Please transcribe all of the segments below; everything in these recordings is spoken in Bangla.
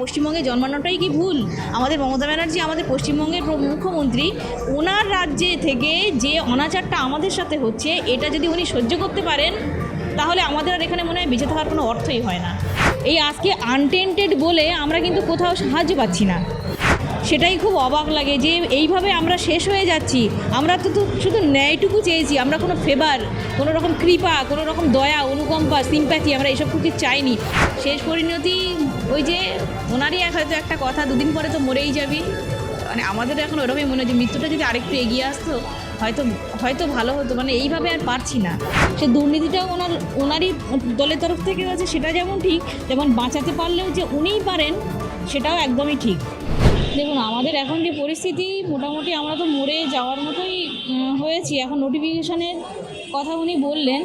পশ্চিমবঙ্গে জন্মানোটাই কি ভুল? আমাদের মমতা ব্যানার্জি আমাদের পশ্চিমবঙ্গের মুখ্যমন্ত্রী, ওনার রাজ্যে থেকে যে অনাচারটা আমাদের সাথে হচ্ছে, এটা যদি উনি সহ্য করতে পারেন, তাহলে আমাদের আর এখানে মনে হয় বেঁচে থাকার কোনো অর্থই হয় না। এই আজকে আনটেন্টেড বলে আমরা কিন্তু কোথাও সাহায্য পাচ্ছি না। সেটাই খুব অবাক লাগে যে এইভাবে আমরা শেষ হয়ে যাচ্ছি। আমরা তো শুধু ন্যায়টুকু চেয়েছি, আমরা কোনো ফেভার কোনো রকম কৃপা, কোনো রকম দয়া, অনুকম্পা সিম্প্যাথি আমরা এইসব কিছু চাইনি। শেষ পরিণতি ওই যে ওনারই এক হয়তো একটা কথা, দুদিন পরে তো মরেই যাবি। মানে আমাদের এখন ওরকমই মনে হয় যে মৃত্যুটা যদি আরেকটু এগিয়ে আসতো, হয়তো হয়তো ভালো হতো। মানে এইভাবে আর পারছি না। সে দুর্নীতিটাও ওনার, ওনারই দলের তরফ থেকে হয়েছে সেটা যেমন ঠিক যেমন বাঁচাতে পারলেও যে উনিই পারেন, সেটাও একদমই ঠিক। দেখুন, আমাদের এখন যে পরিস্থিতি, মোটামুটি আমরা তো মরে যাওয়ার মতোই হয়েছি। এখন নোটিফিকেশানের কথা উনি বললেন।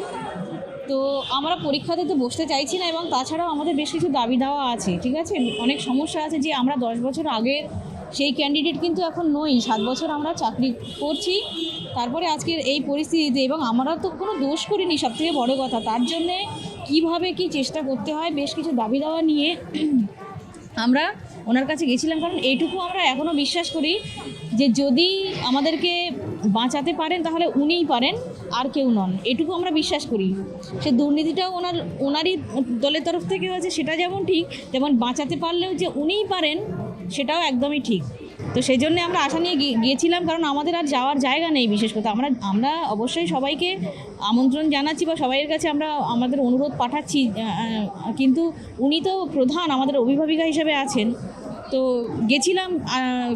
তো আমরা পরীক্ষাতে তো বসতে চাইছি না এবং তাছাড়াও আমাদের বেশ কিছু দাবি দেওয়া আছে, ঠিক আছে? অনেক সমস্যা আছে যে আমরা দশ বছর আগের সেই ক্যান্ডিডেট কিন্তু এখন নই। সাত বছর আমরা চাকরি করছি, তারপরে আজকের এই পরিস্থিতিতে এবং আমরা তো কোনো দোষ করিনি সব থেকে বড়ো কথা। তার জন্যে কীভাবে কি চেষ্টা করতে হয়, বেশ কিছু দাবি দেওয়া নিয়ে আমরা ওনার কাছে গেছিলাম। কারণ এইটুকু আমরা এখনও বিশ্বাস করি যে যদি আমাদেরকে বাঁচাতে পারেন, তাহলে উনিই পারেন। আর কেউ নন। এটুকু আমরা বিশ্বাস করি। সে দুর্নীতিটাও ওনার, ওনারই দলের তরফ থেকে হয়েছে সেটা যেমন ঠিক যেমন বাঁচাতে পারলেও যে উনিই পারেন, সেটাও একদমই ঠিক। তো সেই জন্য আমরা আশা নিয়ে গিয়ে- গিয়েছিলাম, কারণ আমাদের আর যাওয়ার জায়গা নেই বিশেষ করে। আমরা আমরা অবশ্যই সবাইকে আমন্ত্রণ জানাচ্ছি বা সবাইয়ের কাছে আমরা আমাদের অনুরোধ পাঠাচ্ছি কিন্তু উনি তো প্রধান, আমাদের অভিভাবিকা হিসেবে আছেন। তো গেছিলাম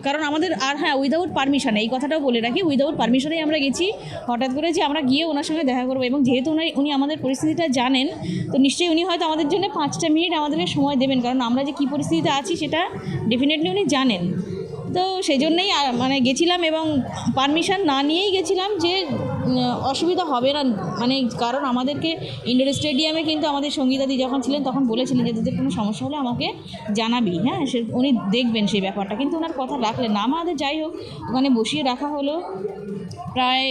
কারণ আমাদের আর হ্যাঁ উইদাউট পারমিশন এই কথাটাও বলে রাখি উইদাউট পারমিশনেই আমরা গেছি। হঠাৎ করে যে আমরা গিয়ে ওনার সঙ্গে দেখা করব এবং যেহেতু উনি উনি আমাদের পরিস্থিতিটা জানেন, তো নিশ্চয়ই উনি হয়তো আমাদের জন্য পাঁচটা মিনিট আমাদেরকে সময় দেবেন, কারণ আমরা যে কী পরিস্থিতিতে আছি সেটা ডেফিনেটলি উনি জানেন। তো সেই জন্যেই মানে গেছিলাম এবং পারমিশন না নিয়েই গেছিলাম যে অসুবিধা হবে না। মানে কারণ আমাদেরকে ইন্ডোর স্টেডিয়ামে কিন্তু আমাদের সঙ্গীতাদি যখন ছিলেন, তখন বলেছিলেন যে, তোদের কোনো সমস্যা হলে আমাকে জানাবি। হ্যাঁ সে উনি দেখবেন সেই ব্যাপারটা। কিন্তু ওনার কথা রাখলেন না। আমাদের যাই হোক ওখানে বসিয়ে রাখা হলো প্রায়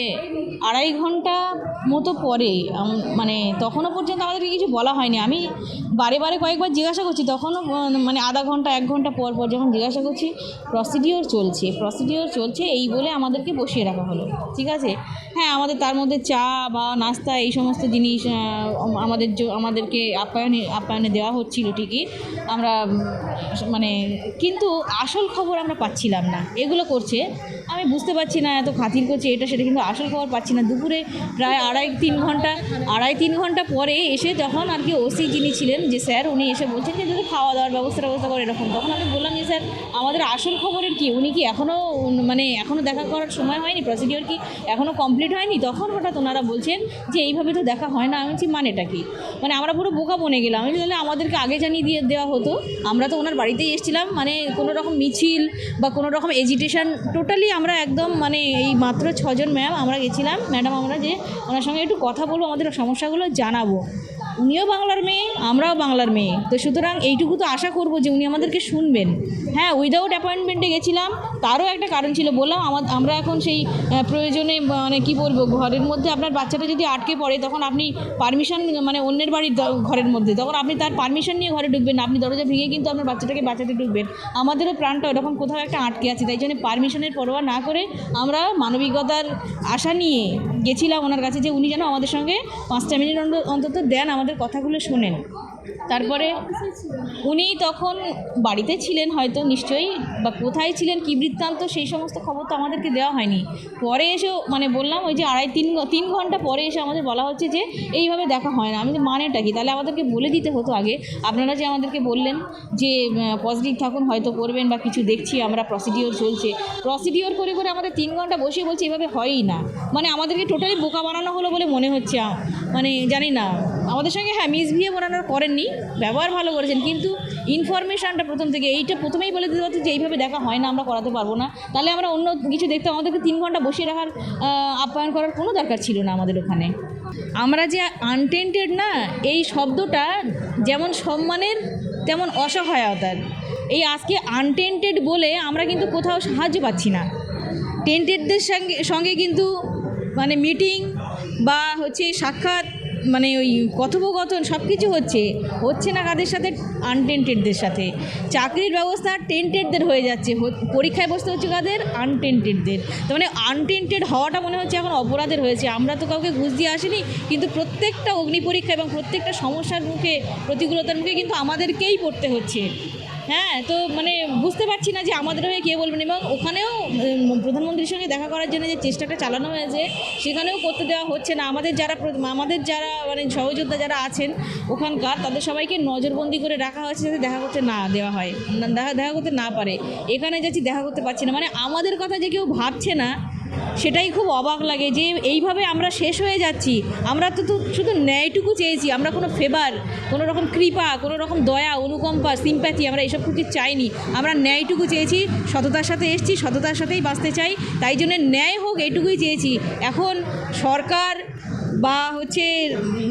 আড়াই ঘণ্টা মতো পরে। মানে তখনও পর্যন্ত আমাদেরকে কিছু বলা হয়নি। আমি বারে বারে কয়েকবার জিজ্ঞাসা করছি, তখনও মানে আধা ঘণ্টা, এক ঘণ্টা পর পর যখন জিজ্ঞাসা করছি প্রসিডিওর চলছে প্রসিডিওর চলছে এই বলে আমাদেরকে বসিয়ে রাখা হলো। ঠিক আছে? হ্যাঁ আমাদের তার মধ্যে চা বা নাস্তা এই সমস্ত জিনিস আমাদের আমাদেরকে আপ্যায়নে আপ্যায়নে দেওয়া হচ্ছিল ঠিকই। আমরা মানে কিন্তু আসল খবর আমরা পাচ্ছিলাম না। এগুলো করছে আমি বুঝতে পারছি না এত খাতির করছে, এটা সেটা কিন্তু আসল খবর পাচ্ছি না। দুপুরে প্রায় আড়াই তিন ঘণ্টা, আড়াই তিন ঘণ্টা পরে এসে যখন আর কি ওসি যিনি ছিলেন, যে স্যার উনি এসে বলছেন যে যদি খাওয়া দাওয়ার ব্যবস্থা ব্যবস্থা করে এরকম। তখন আমি বললাম যে, স্যার, আমাদের আসল খবরের কি? উনি কি এখনও মানে এখনও দেখা করার সময় হয়নি? প্রসিডিওর কি এখনও কমপ্লিট হয়নি? তখন হঠাৎ ওনারা বলছেন যে, এইভাবে তো দেখা হয় না। আমি বলছি, মানেটা কি? মানে আমরা পুরো বোকা বনে গেলাম। আমি তাহলে আমাদেরকে আগে জানিয়ে দিয়ে, দেওয়া হতো। আমরা তো ওনার বাড়িতেই এসেছিলাম। মানে কোনো রকম মিছিল বা কোনো রকম এজিটেশন টোটালি আমরা একদম মানে এই মাত্র ছজন ম্যাম, আমরা গেছিলাম। ম্যাডাম, আমরা যে ওনার সঙ্গে একটু কথা বলব, আমাদের সমস্যাগুলো জানাব। উনিও বাংলার মেয়ে, আমরাও বাংলার মেয়ে। তো সুতরাং এইটুকু তো আশা করব যে উনি আমাদেরকে শুনবেন। হ্যাঁ উইদাউট অ্যাপয়েন্টমেন্টে গেছিলাম, তারও একটা কারণ ছিল, বললাম আমার আমরা এখন সেই প্রয়োজনে মানে কি বলব, ঘরের মধ্যে আপনার বাচ্চাটা যদি আটকে পড়ে, তখন আপনি পারমিশন মানে অন্যের বাড়ির ঘরের মধ্যে, তখন আপনি তার পারমিশন নিয়ে ঘরে ঢুকবেন আপনি দরজা ভেঙে কিন্তু আপনার বাচ্চাটাকে বাঁচাতে ঢুকবেন। আমাদেরও প্রাণটা ওরকম কোথাও একটা আটকে আছে, তাই জন্য পারমিশনের পরোয়া না করে আমরা মানবিকতার আশা নিয়ে গেছিলাম ওনার কাছে যে উনি যেন আমাদের সঙ্গে পাঁচটা মিনিট অন্ত- অন্তত দেন আমাদের কথাগুলো শোনেন। তারপরে উনি তখন বাড়িতে ছিলেন হয়তো নিশ্চয়ই বা কোথায় ছিলেন কী বৃত্তান্ত সেই সমস্ত খবর তো আমাদেরকে দেওয়া হয়নি। পরে এসেও মানে বললাম ওই যে আড়াই তিন তিন ঘণ্টা পরে এসে আমাদের বলা হচ্ছে যে এইভাবে দেখা হয় না। আমি বলি, মানেটা কি? তাহলে আমাদেরকে বলে দিতে হতো আগে। আপনারা যে আমাদেরকে বললেন যে পজিটিভ থাকুন হয়তো করবেন বা কিছু দেখছি আমরা প্রসিডিওর চলছে। প্রসিডিওর করে করে আমাদের তিন ঘণ্টা বসিয়ে বলছে এভাবে হয়ই না। মানে আমাদেরকে টোটালি বোকা বানানো হলো বলে মনে হচ্ছে মানে জানি না। আমাদের সঙ্গে হ্যাঁ মিসবিহেভ ওনারা করেননি ব্যবহার ভালো করেছেন কিন্তু ইনফরমেশনটা প্রথম থেকে, এইটা প্রথমেই বলে দিতে হতো যে, এইভাবে দেখা হয় না, আমরা করাতে পারব না। তাহলে আমরা অন্য কিছু দেখতে, আমাদেরকে তিন ঘণ্টা বসিয়ে রাখার আপ্যায়ন করার কোনো দরকার ছিল না আমাদের ওখানে। আমরা যে আনটেন্টেড না, এই শব্দটা যেমন সম্মানের, তেমন অসহায়তার। এই আজকে আনটেন্টেড বলে আমরা কিন্তু কোথাও সাহায্য পাচ্ছি না। টেন্টেডদের সঙ্গে সঙ্গে কিন্তু মানে মিটিং বা হচ্ছে সাক্ষাৎ মানে ওই কথোপকথন সব কিছু হচ্ছে। হচ্ছে না কাদের সাথে? আনটেন্টেডদের সাথে। চাকরির ব্যবস্থা টেন্টেডদের হয়ে যাচ্ছে। পরীক্ষায় বসতে হচ্ছে কাদের? আনটেন্টেডদের তো মানে আনটেন্টেড হওয়াটা মনে হচ্ছে এখন অপরাধের হয়েছে। আমরা তো কাউকে ঘুষ দিয়ে আসিনি, কিন্তু প্রত্যেকটা অগ্নি পরীক্ষা এবং প্রত্যেকটা সমস্যার মুখে, প্রতিকূলতার মুখে কিন্তু আমাদেরকেই পড়তে হচ্ছে। হ্যাঁ তো মানে বুঝতে পারছি না যে আমাদের হয়ে কে বলবেন এবং ওখানেও প্রধানমন্ত্রীর সঙ্গে দেখা করার জন্য যে চেষ্টাটা চালানো হয়েছে, সেখানেও করতে দেওয়া হচ্ছে না। আমাদের যারা আমাদের যারা মানে সহযোদ্ধা যারা আছেন ওখানকার, তাদের সবাইকে নজরবন্দি করে রাখা হয়েছে যাতে দেখা করতে না দেওয়া হয় দেখা দেখা করতে না পারে। এখানে যাচ্ছি, দেখা করতে পারছি না। মানে আমাদের কথা যে কেউ ভাবছে না সেটাই খুব অবাক লাগে যে এইভাবে আমরা শেষ হয়ে যাচ্ছি। আমরা তো শুধু ন্যায়টুকু চেয়েছি, আমরা কোনো ফেভার কোনো রকম কৃপা, কোনো রকম দয়া, অনুকম্পা সিম্প্যাথি আমরা এইসব কিছু চাইনি। আমরা ন্যায়টুকু চেয়েছি, সততার সাথে এসেছি, সততার সাথেই বাঁচতে চাই, তাই জন্য ন্যায় হোক, এইটুকুই চেয়েছি। এখন সরকার বা হচ্ছে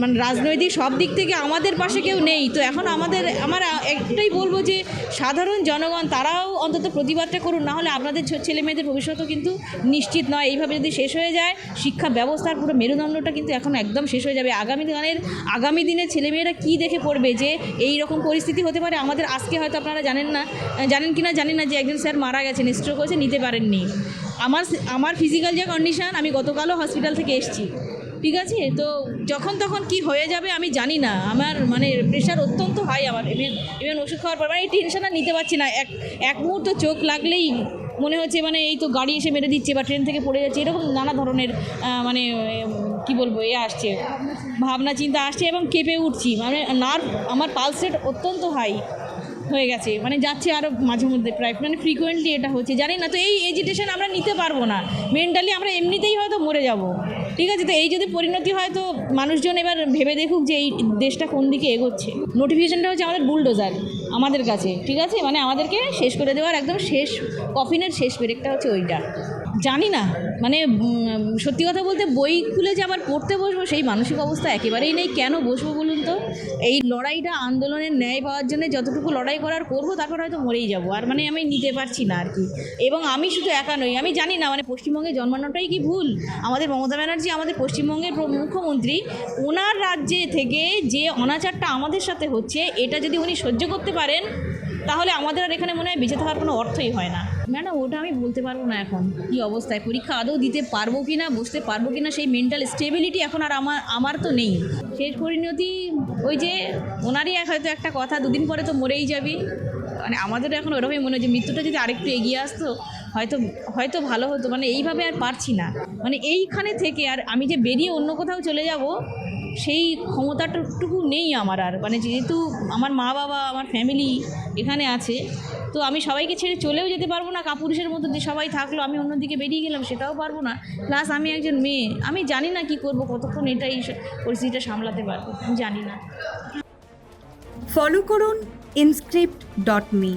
মানে রাজনৈতিক সব দিক থেকে আমাদের পাশে কেউ নেই। তো এখন আমাদের, আমার একটাই বলব যে, সাধারণ জনগণ, তারাও অন্তত প্রতিবাদটা করুন। না হলে আপনাদের ছেলে মেয়েদের ভবিষ্যৎও কিন্তু নিশ্চিত নয়। এইভাবে যদি শেষ হয়ে যায়, শিক্ষা ব্যবস্থার পুরো মেরুদণ্ডটা কিন্তু এখন একদম শেষ হয়ে যাবে। আগামী দিনের, আগামী দিনে ছেলেমেয়েরা কী দেখে পড়বে যে, এই রকম পরিস্থিতি হতে পারে? আমাদের আজকে হয়তো আপনারা জানেন না, জানেন কি না জানি না যে, একজন স্যার মারা গেছেন স্ট্রোক হয়েছে, নিতে পারেননি। আমার আমার ফিজিক্যাল যে কন্ডিশন আমি গতকালও হসপিটাল থেকে এসেছি। ঠিক আছে? তো যখন তখন কি হয়ে যাবে আমি জানি না। আমার মানে প্রেশার অত্যন্ত হাই আমার। ইভেন ইভেন ওষুধ খাওয়ার পর মানে এই টেনশনটা নিতে পারছি না। এক এক মুহূর্ত চোখ লাগলেই মনে হচ্ছে মানে এই তো গাড়ি এসে মেরে দিচ্ছে বা ট্রেন থেকে পড়ে যাচ্ছে, এরকম নানা ধরনের মানে কি বলব, এ আসছে। ভাবনা, চিন্তা আসছে এবং কেঁপে উঠছি। মানে নার্ভ আমার পালস রেট অত্যন্ত হাই হয়ে গেছে। মানে যাচ্ছে আরও মাঝে মধ্যে প্রায়। মানে ফ্রিকোয়েন্টলি এটা হচ্ছে। জানি না, তো এই এজিটেশন আমরা নিতে পারব না। মেন্টালি আমরা এমনিতেই হয়তো মরে যাব। ঠিক আছে, তো এই যদি পরিণতি হয় তো মানুষজন এবার ভেবে দেখুক যে এই দেশটা কোন দিকে এগোচ্ছে। নোটিফিকেশনটা হচ্ছে আমাদের বুলডোজার আমাদের কাছে, ঠিক আছে? মানে আমাদেরকে শেষ করে দেওয়ার একদম শেষ কফিনের শেষ ব্রেকটা হচ্ছে ওইটা। জানি না। মানে সত্যি কথা বলতে বই খুলে যে আবার পড়তে বসবো, সেই মানসিক অবস্থা একেবারেই নেই। কেন বসবো বলুন তো? এই লড়াইটা আন্দোলনের ন্যায় পাওয়ার জন্য যতটুকু লড়াই করার করব, তারপর হয়তো মরেই যাব। আর মানে আমি নিতে পারছি না আর কি। এবং আমি শুধু একা নই, আমি জানি না মানে পশ্চিমবঙ্গে জন্মানোটাই কি ভুল? আমাদের মমতা ব্যানার্জি, আমাদের পশ্চিমবঙ্গের মুখ্যমন্ত্রী, ওনার রাজ্যে থেকে যে অনাচারটা আমাদের সাথে হচ্ছে, এটা যদি উনি সহ্য করতে পারেন, তাহলে আমাদের আর এখানে মনে হয় বেঁচে থাকার কোনো অর্থই হয় না। ম্যাডাম, ওটা আমি বলতে পারব না এখন। কি অবস্থায়? পরীক্ষা আদৌ দিতে পারব কি না বসতে পারব কি না সেই মেন্টাল স্টেবিলিটি এখন আর আমার আমার তো নেই। শেষ পরিণতি, ওই যে ওনারই এক হয়তো একটা কথা, দুদিন পরে তো মরেই যাবি। মানে আমাদেরও এখন ওরকমই মনে হয় যে মৃত্যুটা যদি আরেকটু এগিয়ে আসতো, হয়তো হয়তো ভালো হতো। মানে এইভাবে আর পারছি না। মানে এইখানে থেকে আর আমি যে বেরিয়ে অন্য কোথাও চলে যাব সেই ক্ষমতাটুকু নেই আমার আর। মানে যেহেতু আমার মা বাবা, আমার ফ্যামিলি এখানে আছে, তো আমি সবাইকে ছেড়ে চলেও যেতে পারব না। কাপুরুষের মতো যে সবাই থাকল, আমি অন্যদিকে বেরিয়ে গেলাম, সেটাও পারব না। প্লাস আমি একজন মেয়ে, আমি জানি না কি করব, কতক্ষণ এটা এই পরিস্থিতিটা সামলাতে পারব, আমি জানি না। ফলো করুন ইনস্ক্রিপ্ট ডট মি